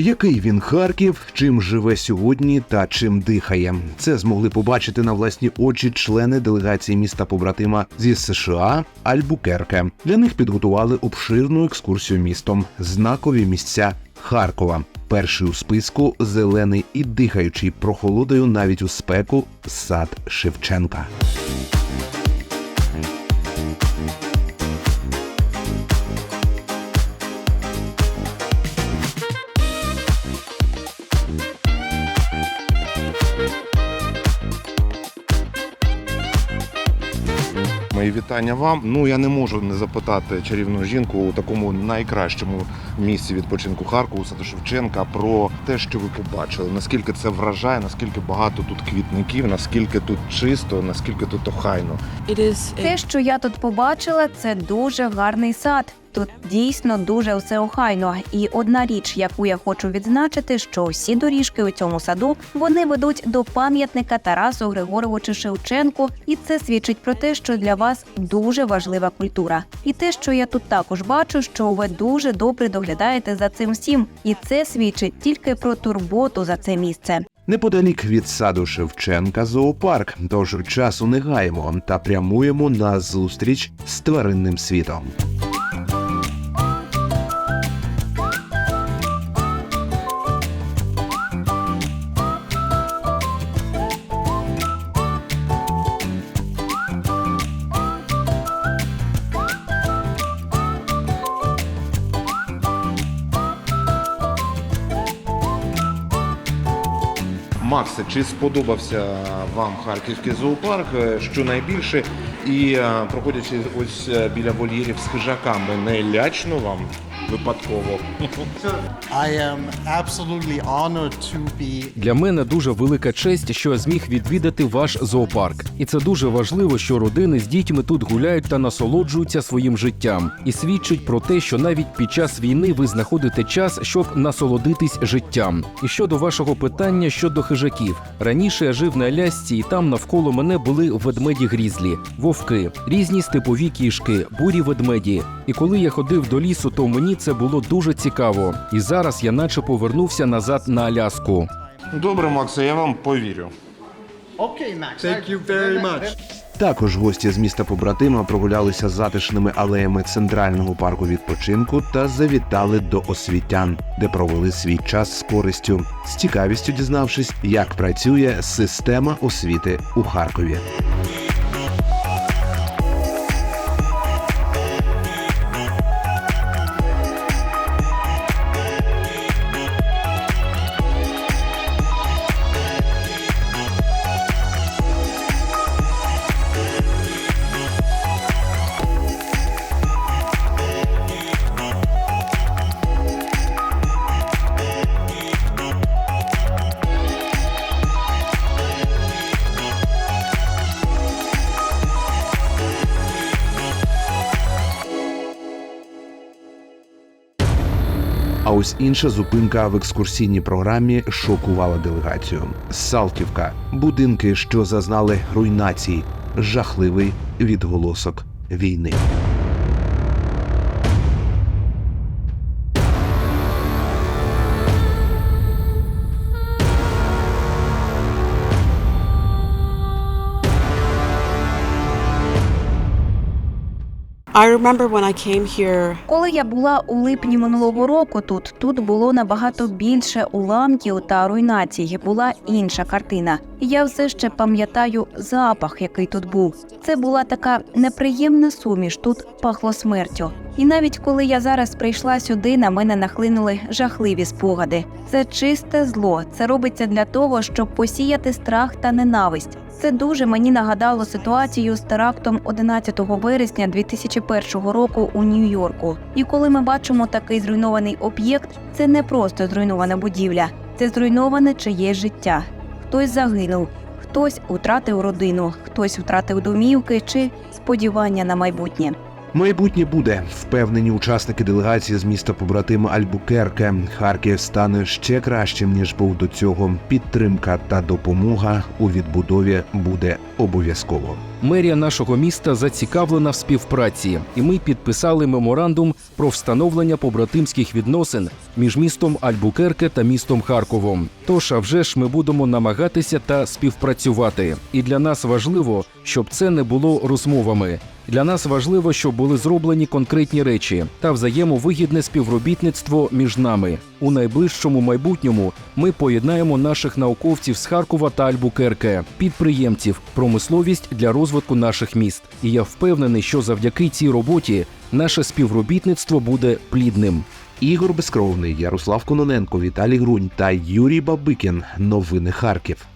Який він Харків, чим живе сьогодні та чим дихає, це змогли побачити на власні очі члени делегації міста побратима зі США Альбукерке. Для них підготували обширну екскурсію містом, знакові місця Харкова. Перший у списку зелений і дихаючий прохолодою навіть у спеку сад Шевченка. Мої вітання вам. Ну я не можу не запитати чарівну жінку у такому найкращому місці відпочинку Харкову, Саду Шевченка, про те, що ви побачили. Наскільки це вражає, наскільки багато тут квітників, наскільки тут чисто, наскільки тут охайно. Те, що я тут побачила, це дуже гарний сад. Тут дійсно дуже все охайно. І одна річ, яку я хочу відзначити, що всі доріжки у цьому саду вони ведуть до пам'ятника Тарасу Григоровичу Шевченку, і це свідчить про те, що для вас дуже важлива культура. І те, що я тут також бачу, що ви дуже добре доглядаєте за цим всім, і це свідчить тільки про турботу за це місце. Неподалік від саду Шевченка зоопарк, тож часу не гаємо та прямуємо на зустріч з тваринним світом. Максе, чи сподобався вам харківський зоопарк? Е, Що найбільше? І е, проходячи ось е, біля вольєрів з хижаками, не лячно вам випадково? I am absolutely honored to be Для мене дуже велика честь, що я зміг відвідати ваш зоопарк, і це дуже важливо, що родини з дітьми тут гуляють та насолоджуються своїм життям, і свідчить про те, що навіть під час війни ви знаходите час, щоб насолодитись життям. І щодо вашого питання щодо хижаків, раніше я жив на Алясці, і там навколо мене були ведмеді грізлі, вовки, різні степові кішки, бурі ведмеді. І коли я ходив до лісу, то мені це було дуже цікаво. І зараз я наче повернувся назад на Аляску. Добре, Макса, я вам повірю. Окей, Макс. Thank you very much. Також гості з міста побратима прогулялися затишними алеями центрального парку відпочинку та завітали до освітян, де провели свій час з користю, з цікавістю дізнавшись, як працює система освіти у Харкові. А ось інша зупинка в екскурсійній програмі шокувала делегацію. Салтівка, будинки, що зазнали руйнації, жахливий відголосок війни. Коли я була у липні минулого року тут, тут було набагато більше уламків та руйнацій. Була інша картина. Я все ще пам'ятаю запах, який тут був. Це була така неприємна суміш. Тут пахло смертю. І навіть коли я зараз прийшла сюди, на мене нахлинули жахливі спогади. Це чисте зло. Це робиться для того, щоб посіяти страх та ненависть. Це дуже мені нагадало ситуацію з терактом 11 вересня 2001 року у Нью-Йорку. І коли ми бачимо такий зруйнований об'єкт, це не просто зруйнована будівля, це зруйноване чиєсь життя. Хтось загинув, хтось втратив родину, хтось втратив домівки чи сподівання на майбутнє. Майбутнє буде впевнені учасники делегації з міста побратима Альбукерке. Харків стане ще кращим ніж був до цього. Підтримка та допомога у відбудові буде обов'язково. Мерія нашого міста зацікавлена в співпраці, і ми підписали меморандум про встановлення побратимських відносин між містом Альбукерке та містом Харковом. Тож, а вже ж ми будемо намагатися та співпрацювати. І для нас важливо, щоб це не було розмовами. Для нас важливо, щоб були зроблені конкретні речі та взаємовигідне співробітництво між нами. У найближчому майбутньому ми поєднаємо наших науковців з Харкова та Альбукерке, підприємців, промисловість для розвитку наших міст. І я впевнений, що завдяки цій роботі наше співробітництво буде плідним. Ігор Безкровний, Ярослав Кононенко, Віталій Грунь та Юрій Бабикін. Новини Харків.